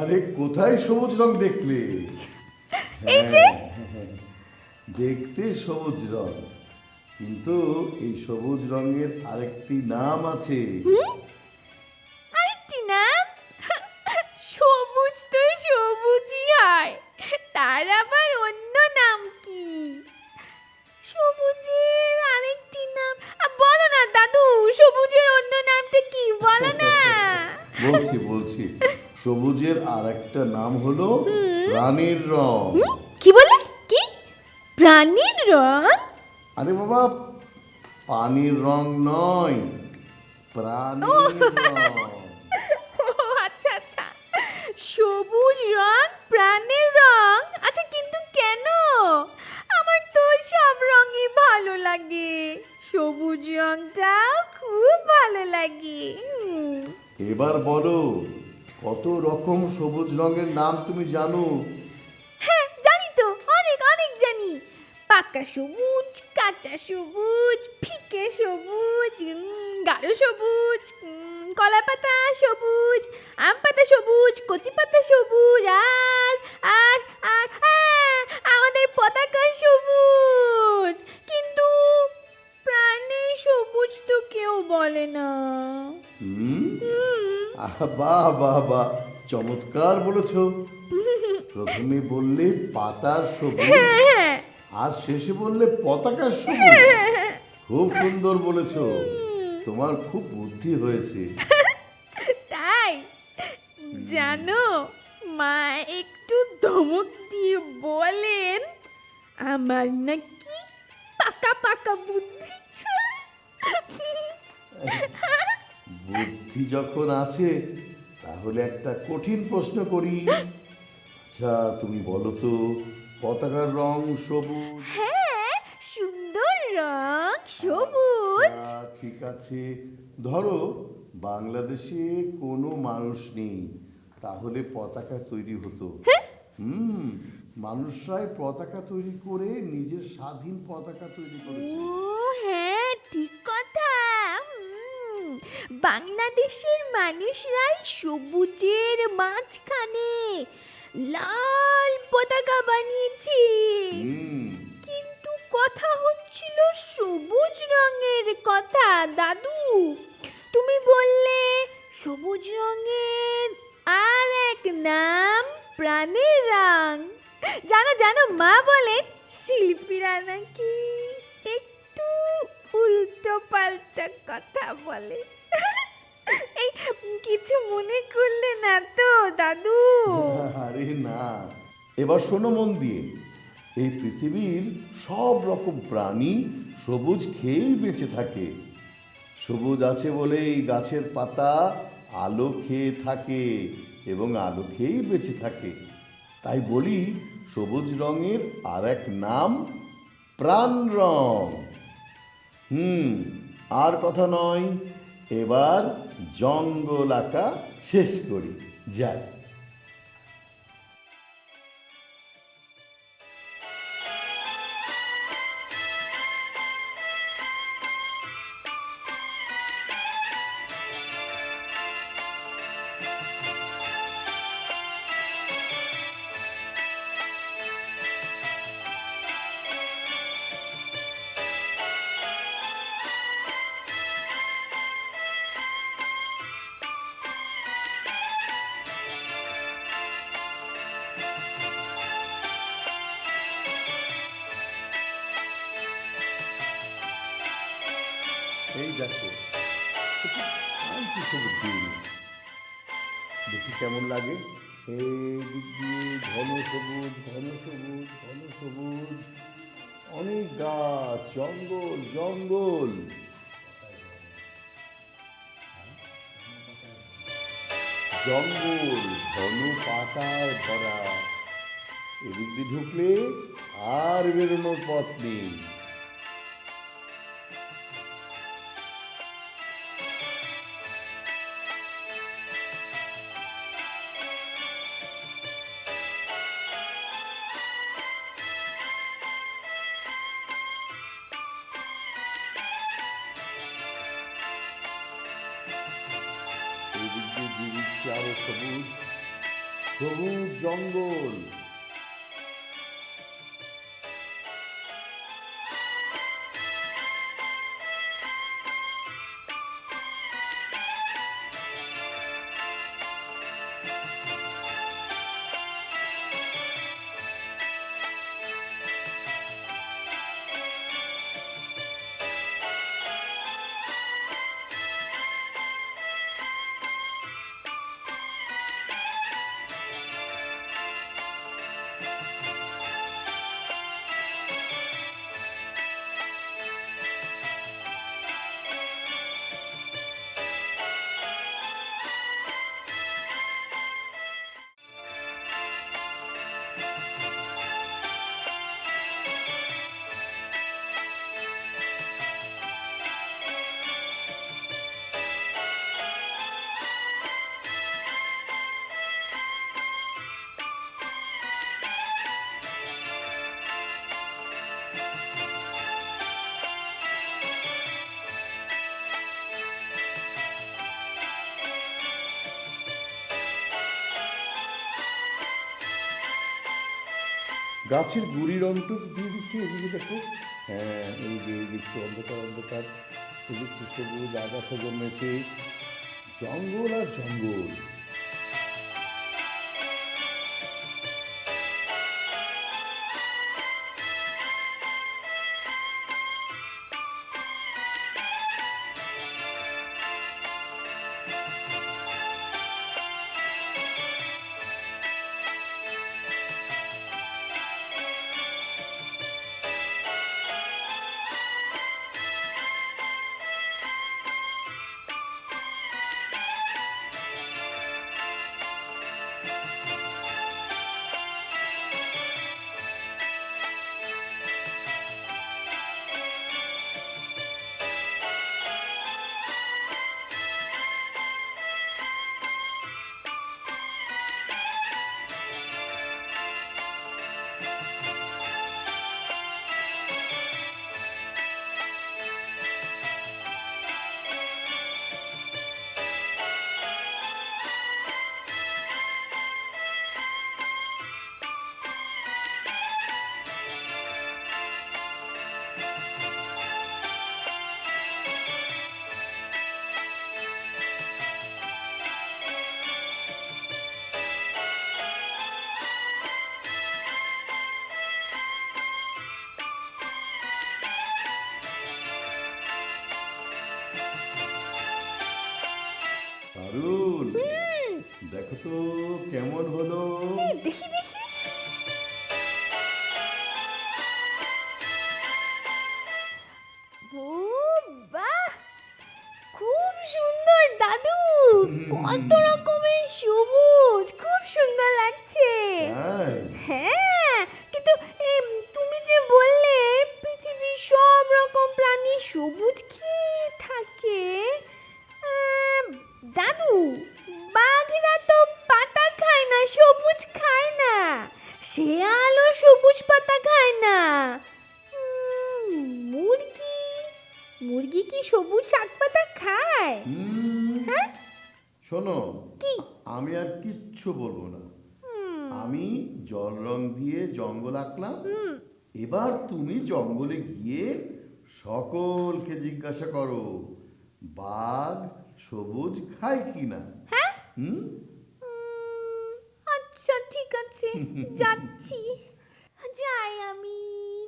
আরে কোথায় সবুজ রং দেখলে? এই যে। হ্যাঁ, দেখতে সবুজ রং কিন্তু এই সবুজ রঙের আরেকটি নাম আছে। সবুজের আর একটা নাম হলো রানীর রং? কি বলে কি? প্রাণীর রং? আরে বাবা পানির রং নয় প্রাণীর রং। ও আচ্ছা আচ্ছা। সবুজ রং প্রাণের রং? আচ্ছা কিন্তু কেন? আমার তো সব রঙই ভালো লাগে। সবুজ রংটাও খুব ভালো লাগে। এবার বলো কত রকম সবুজ রঙের নাম তুমি জানো? হ্যাঁ জানি তো। অনেক অনেক জানি। পাকা সবুজ কাঁচা সবুজ ফিকে সবুজ গাঢ় সবুজ কলা পাতা সবুজ আম পাতা সবুজ কচি পাতা সবুজ আর আর আর হ্যাঁ, আমাদের পতাকা সবুজ। কিন্তু প্রাণী সবুজ তো কেউ বলে না। বাহ বাহ বাহ। চমৎকার বলেছ। প্রথমে বললে পাতার সবুজ আর শেষে বললে পতাকার সবুজ। খুব সুন্দর বলেছ। তোমার খুব বুদ্ধি হয়েছে। তাই? জানো মা একটু ধমক দিয়ে বলেন আমার নাকি পাকা পাকা বুদ্ধি। বুদ্ধি যখন আছে তাহলে একটা কঠিন প্রশ্ন করি। আচ্ছা তুমি বলো তো পতাকার রং সবুজ? হ্যাঁ সুন্দর রং সবুজ। আচ্ছা, ঠিক আছে। ধরো বাংলাদেশে কোনো মানুষ নেই তাহলে পতাকা তৈরি হতো। হুম মানুষরাই পতাকা তৈরি করে নিজের স্বাধীন পতাকা তৈরি করেছে। ও হ্যাঁ বাংলাদেশের মানুষরাই সবুজের মাঝখানে লাল পতাকা বানিয়েছে। কিন্তু কথা হচ্ছিল সবুজ রঙের কথা দাদু। তুমি বললে সবুজ রঙের আর এক নাম প্রাণের রং। জানো জানো মা বলে শিল্পীরা নাকি একটু উল্টো পাল্টা কথা বলে। এই, কিছু মনে করলে না তো, দাদু। আরে না, এবার শোনো মন দিয়ে। এই পৃথিবীর সব রকম প্রাণী সবুজ খেয়েই বেঁচে থাকে। সবুজ আছে বলে এই গাছের পাতা আলো খেয়ে থাকে এবং আলো খেয়েই বেঁচে থাকে। তাই বলি, সবুজ রঙের আর এক নাম প্রাণ রং। হুম, আর কথা নয় এবার জঙ্গল আঁকা শেষ করি যাই। এই আনছি সবুজ দিয়ে দেখি কেমন লাগে। দিক দিয়ে ঘন সবুজ ঘন সবুজ ঘন সবুজ। অনেক গাছ, জঙ্গল জঙ্গল। জঙ্গল, ঘন পাতায় ভরা। এদিক দিয়ে ঢুকলে আর বেরোনোর পথ নেই। দিয়ে দিয়ে দিচ্ছি আরও সবুজ সবুজ জঙ্গল। গাছের গুড়ির অন্তর দিয়ে দিচ্ছি, এদিকে দেখো। হ্যাঁ এই যে অন্ধকার অন্ধকার। সবুজ আগাছা জন্মেছে। জঙ্গল আর জঙ্গল। তো কেমন হলো? দেখি দেখি। ও বাহ! খুব সুন্দর দাদু। কত রকমের আমি জল রং দিয়ে জঙ্গল আঁকলাম। এবার তুমি জঙ্গলে গিয়ে সকলকে জিজ্ঞাসা করো বাঘ সবুজ খায় কি না হ্যাঁ? হুম? আচ্ছা ঠিক আছে। যাচ্ছি। যাই আমি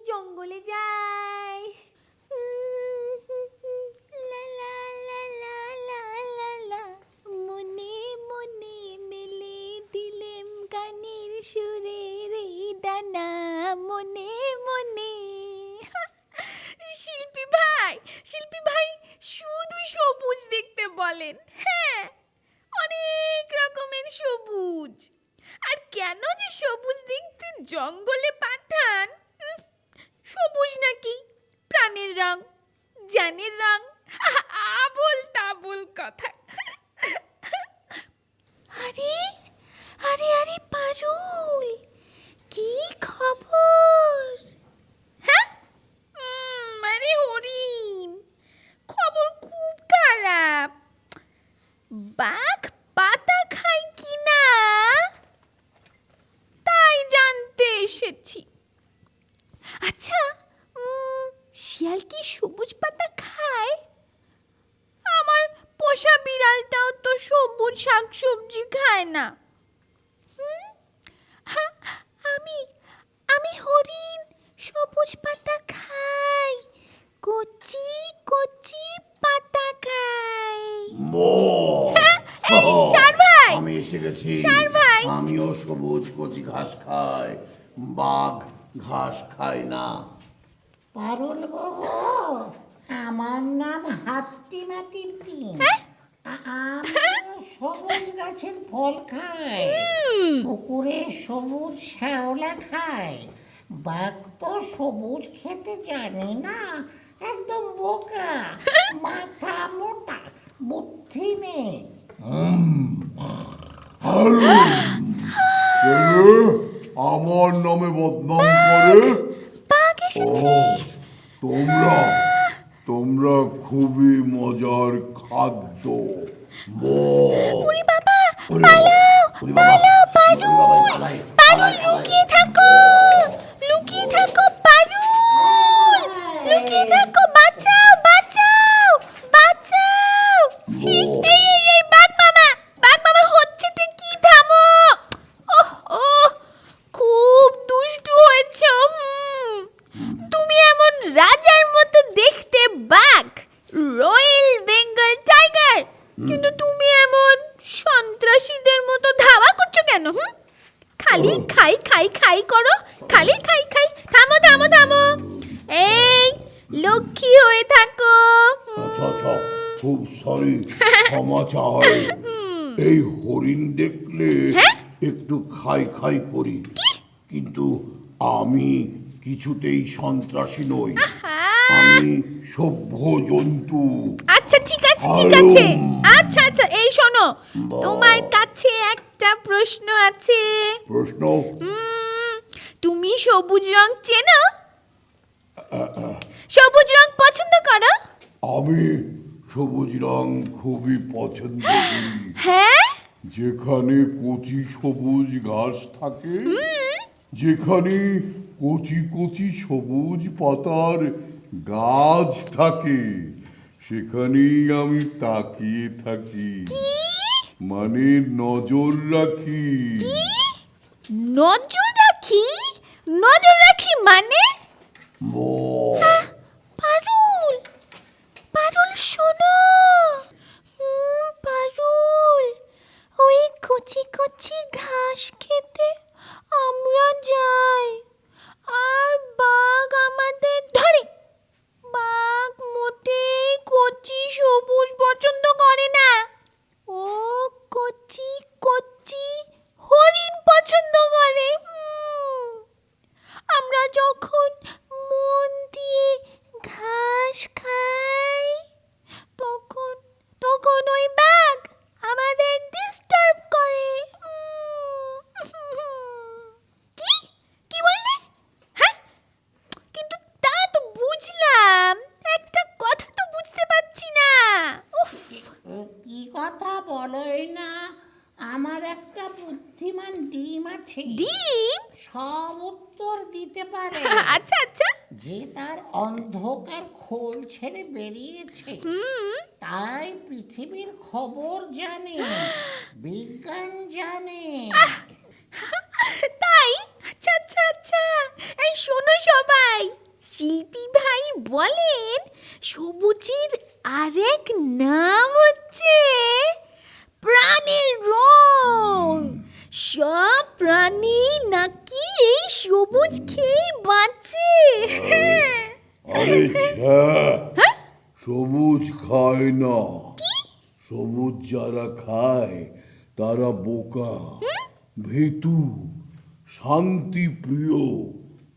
জঙ্গলে যাই। ভাই, শিল্পী ভাই শুধু সবুজ দেখতে বলেন হ্যাঁ? অনেক রকমের সবুজ। আর কেন যে সবুজ দেখতে জঙ্গলে পাঠান? সবুজ নাকি? প্রাণের রং জানের রং, আবল তাবল কথা। আরে আরে আরে, পারুল, কি খবর? বাঘ পাতা খায় কি না তাই জানতে এসেছি। আচ্ছা শিয়াল কি সবুজ পাতা খায়? আমার পোষা বিড়ালটাও তো সবুজ শাক সবজি খায় না। আমি আমি হরিণ সবুজ পাতা খাই, কচি কচি পাতা খাই। এসে গেছি। আমিও সবুজ কচি ঘাস খাই বাঘ ঘাস খায় না। পারুল বাবু আমার নাম হাপ্তিমা টিপি হ্যাঁ? আমি সবুজ গাছের ফল খায় পুকুরে সবুজ শ্যাওলা খায় বাঘ তো সবুজ খেতে জানি না একদম বোকা। মাথা মোটা বুদ্ধি নেই। আমার নামে বদনাম করে তোমরা তোমরা খুবই মজার খাদ্য বাবা ওরে বাবা, পালাই, পারুল পালাই, ক্ষমা চাই। এই হরিণ দেখলে হ্যাঁ? একটু খাই খাই করি। কিন্তু আমি কিছুতেই সন্ত্রাসী নই। আমি সভ্য জন্তু। আচ্ছা ঠিক আছে ঠিক আছে। আচ্ছা আচ্ছা এই শোনো। তোমার কাছে একটা প্রশ্ন আছে। প্রশ্ন? তুমি সবুজ রং চেনো? সবুজ রং পছন্দ করো? আমি সবুজ রং খুবই পছন্দ করি হ্যাঁ? যেখানে কচি সবুজ ঘাস থাকে যেখানে কচি কচি সবুজ পাতার গাছ থাকে সেখানেই আমি তাকিয়ে থাকি। মানে নজর রাখি। নজর রাখি? নজর রাখি মানে? কচি কচি ঘাস খেতে আমরা যাই। আর বাঘ আমাদের, ধরে! বাঘ মোটেই কচি সবুজ পছন্দ করে না ও কচি কচি হরিণ পছন্দ করে হুম। আমরা যখন মন দিয়ে ঘাস খাই তখন তখন ওই বাঘ আমাদের ডিস্টার্ব করে উম। কি কি বললে হ্যাঁ কিন্তু তা তো বুঝলাম একটা কথা তো বুঝতে পারছি না উফ কি কথা বলোই না আমার একটা বুদ্ধিমান ডিম আছে ডিম সব উত্তর দিতে পারে আচ্ছা আচ্ছা যে তার অন্ধকার খোল ছেড়ে বেরিয়েছে তাই পৃথিবীর খবর জানে বিজ্ঞান জানে। তাই? আচ্ছা আচ্ছা আচ্ছা। এই শোনো সবাই শিল্পী ভাই বলেন সবুজের আরেক নাম হচ্ছে প্রাণের রং। সব প্রাণী নাকি এই সবুজ খেয়ে বাঁচে। আরে ছ্যা সবুজ খায় না। সবুজ যারা খায় তারা বোকা। ভীতু শান্তি প্রিয়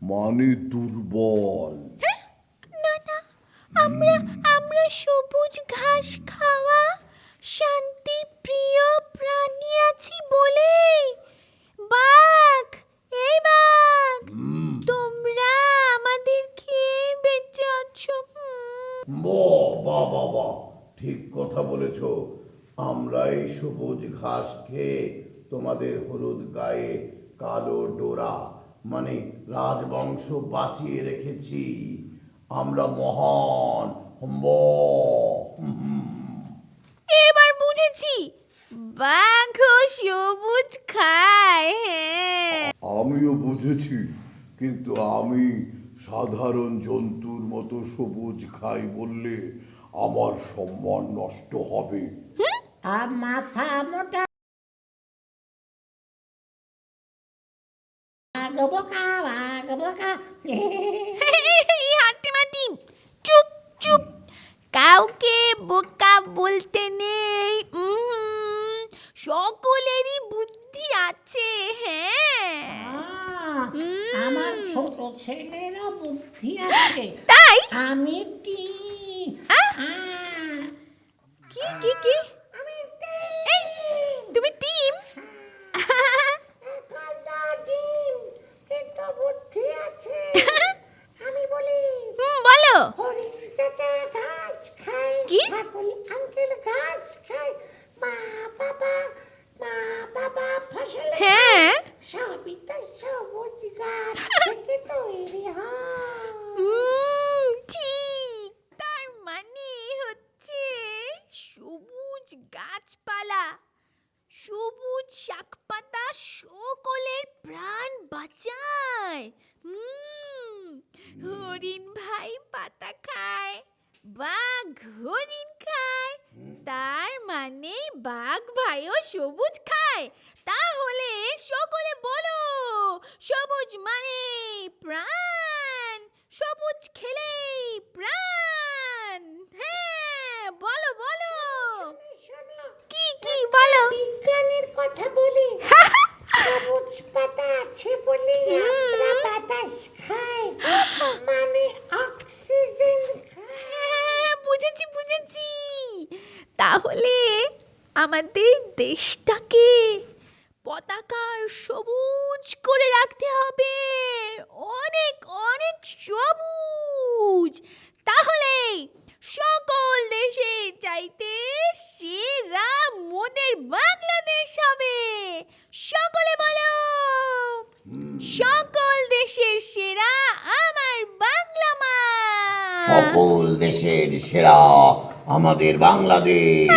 মানে দুর্বল। না না আমরা আমরা সবুজ ঘাস খাওয়া শান্তি প্রিয় প্রাণী আছি বলে বাঘ এই বাঘ তোমরা আমাদের খেয়ে বেঁচে আছো। হুম। বাহ বাহ বাহ ঠিক কথা বলেছ। আমরা এই সবুজ ঘাস খেয়ে তোমাদের হলুদ গায়ে কালো ডোরা মানে রাজবংশ বাঁচিয়ে রেখেছি। আমরা মহান ব বুঝেছি বাঘও সবুজ খায় হ্যাঁ। আমিও বুঝেছি কিন্তু আমি সাধারণ জন্তুর মতো সবুজ খাই বললে আমার সম্মান নষ্ট হবে। আর মাথা মোটা বাঘ বোকা বাঘ বোকা হাঁটিমাটি চুপ চুপ। কাউকে বোকা বলতে নেই। সকলেরই বুদ্ধি আছে হ্যাঁ। আমার ছোট ছেলেরও বুদ্ধি আছে। তাই? আমি কি কি কি? গাছপালা। সবুজ শাকপাতা সকলের প্রাণ বাঁচায়। হরিণ ভাই পাতা খায় বাঘ হরিণ খায়, তার মানে বাঘ ভাইও সবুজ খায়। তাহলে সকলে বলো, সবুজ মানে প্রাণ, সবুজ খেলে প্রাণ হ্যাঁ বলো বলো শোনো কি কি বলো। বিজ্ঞানের কথা বলি সবুজ পাতা আছে বলে আমরা বাতাস খাই মানে অক্সিজেন হ্যাঁ, বুঝেছি বুঝেছি। তাহলে আমাদের দেশটাকে পতাকার সবুজ করে রাখতে হবে। অনেক অনেক সবুজ। তাহলে সকল দেশের চাইতে সেরা মোদের বাংলাদেশ হবে। সকলে বলো সকল দেশের সেরা আমার বাংলা মা। সকল দেশের সেরা আমাদের বাংলাদেশ।